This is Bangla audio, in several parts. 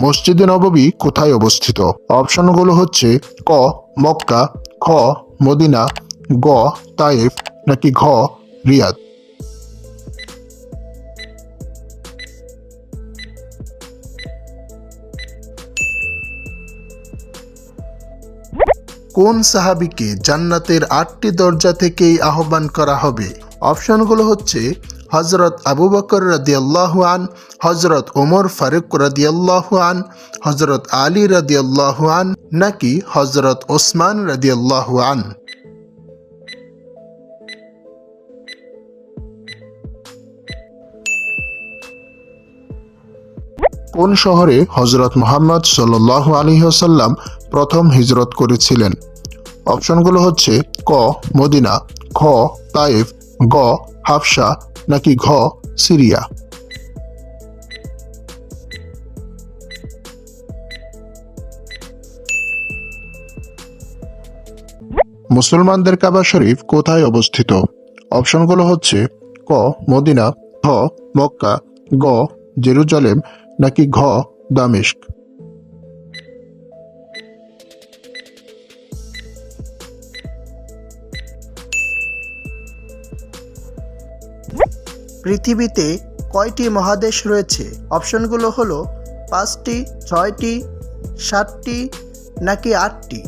মসজিদে নববী কোথায় অবস্থিত? অপশনগুলো হচ্ছে ক, মক্কা, খ, মদিনা, গ, তায়েফ, নাকি ঘ, রিয়াদ। কোন সাহাবিকে জান্নাতের আটটি দরজা থেকেই আহ্বান করা হবে? অপশনগুলো হচ্ছে হজরত আবু বকর রাদিয়াল্লাহু আন হজরত ওমর ফারুক রাদিয়াল্লাহু আন হজরত আলী রাদিয়াল্লাহু আন, নাকি হজরত ওসমান রাদিয়াল্লাহু আন। কোন শহরে হজরত মোহাম্মদ সাল্লাহ আলী সাল্লাম প্রথম হিজরত করেছিলেন? অপশনগুলো হচ্ছে ক, মদিনা, খ, তাইফ গ, হাফসা, নাকি ঘ, সিরিয়া? মুসলমানদের কাবা শরীফ কোথায় অবস্থিত? অপশনগুলো হচ্ছে, ক, মদিনা, ঘ, মক্কা, গ, জেরুজালেম, নাকি ঘ, দামেস্ক? পৃথিবীতে কয়টি মহাদেশ রয়েছে? অপশনগুলো হলো, পাঁচটি, ছয়টি, সাতটি, নাকি আটটি?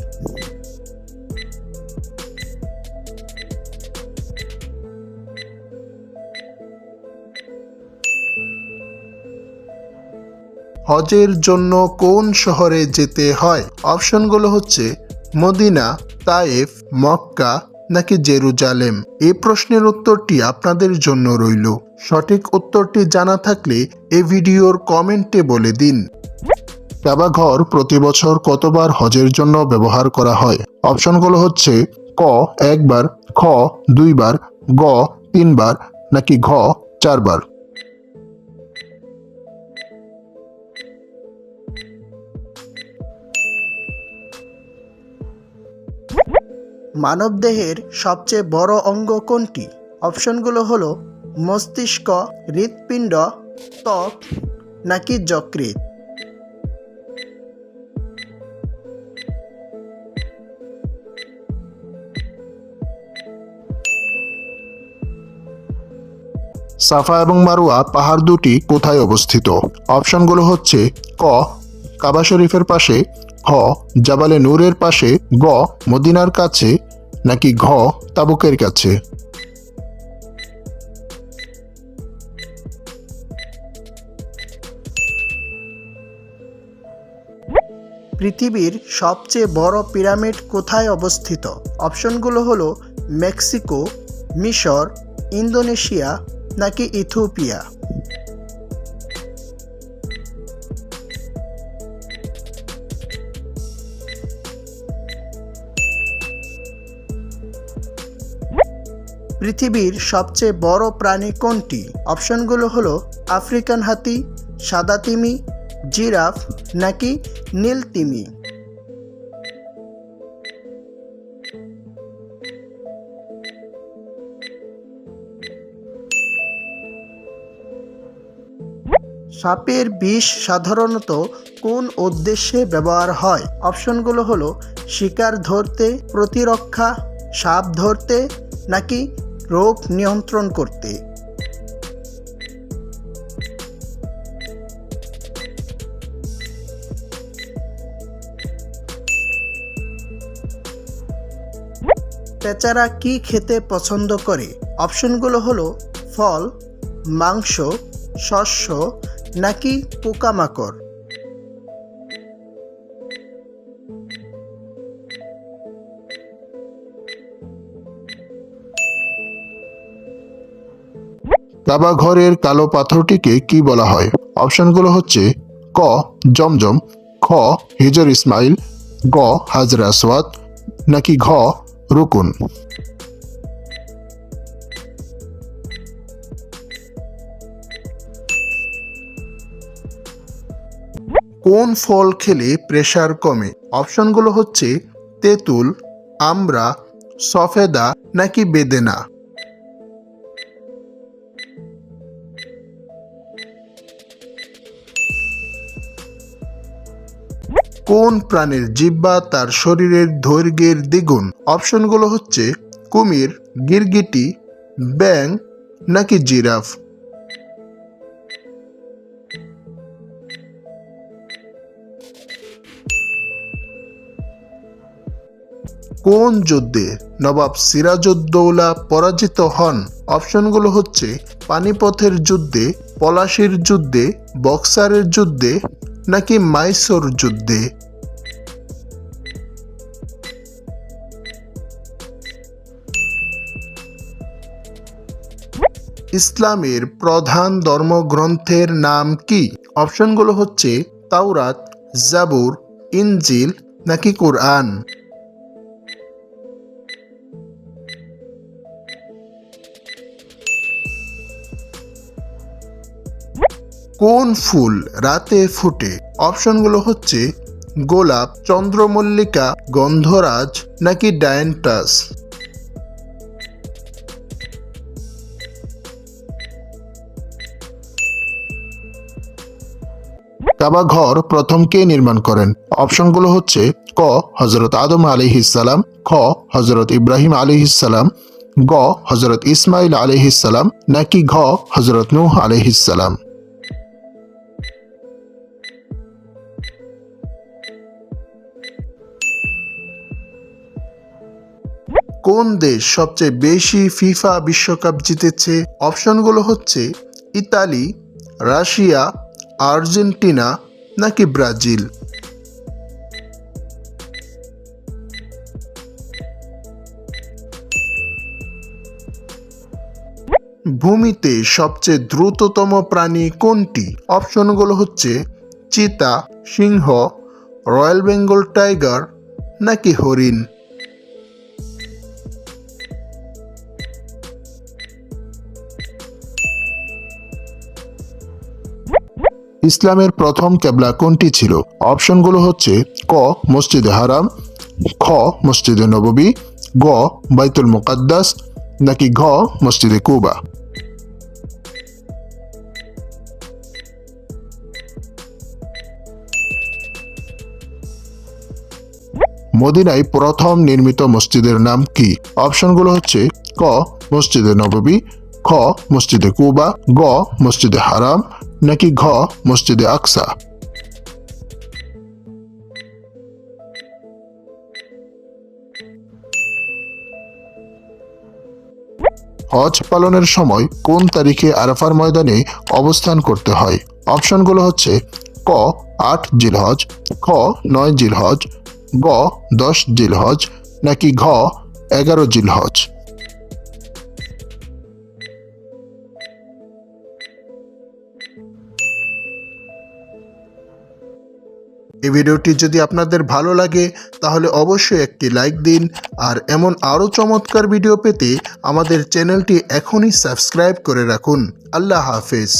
হজের জন্য কোন শহরে যেতে হয়? অপশনগুলো হচ্ছে, মদিনা, তায়েফ, মক্কা নাকি জেরুজালেম? এ প্রশ্নের উত্তরটি আপনাদের জন্য রইল। সঠিক উত্তরটি জানা থাকলে এ ভিডিওর কমেন্টে বলে দিন। কাবাঘর প্রতি বছর কতবার হজের জন্য ব্যবহার করা হয়? অপশনগুলো হচ্ছে ক, একবার, খ, দুইবার, গ, তিনবার, নাকি ঘ, চারবার? মানবদেহের সবচেয়ে বড় অঙ্গ কোনটি? অপশনগুলো হলো মস্তিষ্ক, হৃৎপিণ্ড, ত্বক, নাকি যকৃৎ? সাফা এবং মারুয়া পাহাড় দুটি কোথায় অবস্থিত? অপশনগুলো হচ্ছে ক, কাবা শরীফের পাশে খ জাবালে নূরের পাশে, গ, মদিনার কাছে নাকি ঘ তাবুকের কাছে? পৃথিবীর সবচেয়ে বড় পিরামিড কোথায় অবস্থিত? অপশনগুলো হলো মেক্সিকো, মিশর, ইন্দোনেশিয়া নাকি ইথিওপিয়া? পৃথিবীর সবচেয়ে বড় প্রাণী কোনটি? অপশনগুলো হলো আফ্রিকান হাতি, সাদা তিমি, জিরাফ নাকি নীল তিমি? সাপের বিষ সাধারণত কোন উদ্দেশ্যে ব্যবহার হয়? অপশনগুলো হলো শিকার ধরতে, প্রতিরক্ষা, সাপ ধরতে নাকি রোগ নিয়ন্ত্রণ করতে। পেঁচারা কি খেতে পছন্দ করে? অপশনগুলো হলো ফল, মাংস, শস্য নাকি পোকামাকড়? কাবা ঘরের কালো পাথরটিকে কি বলা হয়? অপশনগুলো হচ্ছে ক, জমজম, খ, হিজর ইসমাইল, গ, হাজরা আসওয়াদ, নাকি ঘ, রুকুন। কোন ফল খেলে প্রেশার কমে? অপশনগুলো হচ্ছে তেঁতুল, আমড়া, সফেদা, নাকি বেদেনা? কোন প্রাণীর জিব্বা তার শরীরের দৈর্ঘ্যের দ্বিগুণ? অপশনগুলো হচ্ছে কুমির, গিরগিটি, ব্যাং নাকি জিরাফ? কোন যুদ্ধে নবাব সিরাজউদ্দৌলা পরাজিত হন? অপশনগুলো হচ্ছে পানিপথের যুদ্ধে, পলাশির যুদ্ধে, বক্সারের যুদ্ধে নাকি মাইসোর যুদ্ধে? ইসলামের প্রধান ধর্মগ্রন্থের নাম কি? অপশনগুলো হচ্ছে তাওরাত, জাবুর, ইনজিল নাকি কোরআন? কোন ফুল রাতে ফুটে? অপশনগুলো হচ্ছে গোলাপ, চন্দ্রমল্লিকা, গন্ধরাজ নাকি ডায়েন্টাস? কাবা ঘর প্রথম কে নির্মাণ করেন? অপশনগুলো হচ্ছে, ক হজরত আদম আলিহিসাল্লাম খ হজরত ইব্রাহিম আলিহিসাল্লাম গ হজরত ইসমাইল আলিহিসাল্লাম নাকি ঘ হজরত নূহ আলিহিসাল্লাম কোন দেশ সবচেয়ে বেশি ফিফা বিশ্বকাপ জিতেছে? অপশনগুলো হচ্ছে, ইতালি, রাশিয়া আর্জেন্টিনা নাকি ব্রাজিল? ভূমিতে সবচেয়ে দ্রুততম প্রাণী কোনটি? অপশনগুলো হচ্ছে চিতা, সিংহ, রয়্যাল বেঙ্গল টাইগার নাকি হরিণ? ইসলামের প্রথম কেবলা কোনটি ছিল? অপশনগুলো হচ্ছে ক, মসজিদে হারাম, খ, মসজিদে নববী, গ, বাইতুল মুকাদ্দাস, নাকি ঘ, মসজিদে কুবা? মদিনায় প্রথম নির্মিত মসজিদের নাম কি? অপশনগুলো হচ্ছে ক, মসজিদে নববী, খ, মসজিদে কুবা, গ, মসজিদে হারাম নাকি ঘ মসজিদে আকসা? হজ পালনের সময় কোন তারিখে আরাফার ময়দানে অবস্থান করতে হয়? অপশনগুলো হচ্ছে ক, আট জিলহজ, খ, নয় জিলহজ, গ, দশ জিলহজ, নাকি ঘ, এগারো জিলহজ? এই ভিডিওটি যদি আপনাদের ভালো লাগে, তাহলে অবশ্যই একটি লাইক দিন। আর এমন আরও চমৎকার ভিডিও পেতে আমাদের চ্যানেলটি এখনই সাবস্ক্রাইব করে রাখুন। আল্লাহ হাফেজ।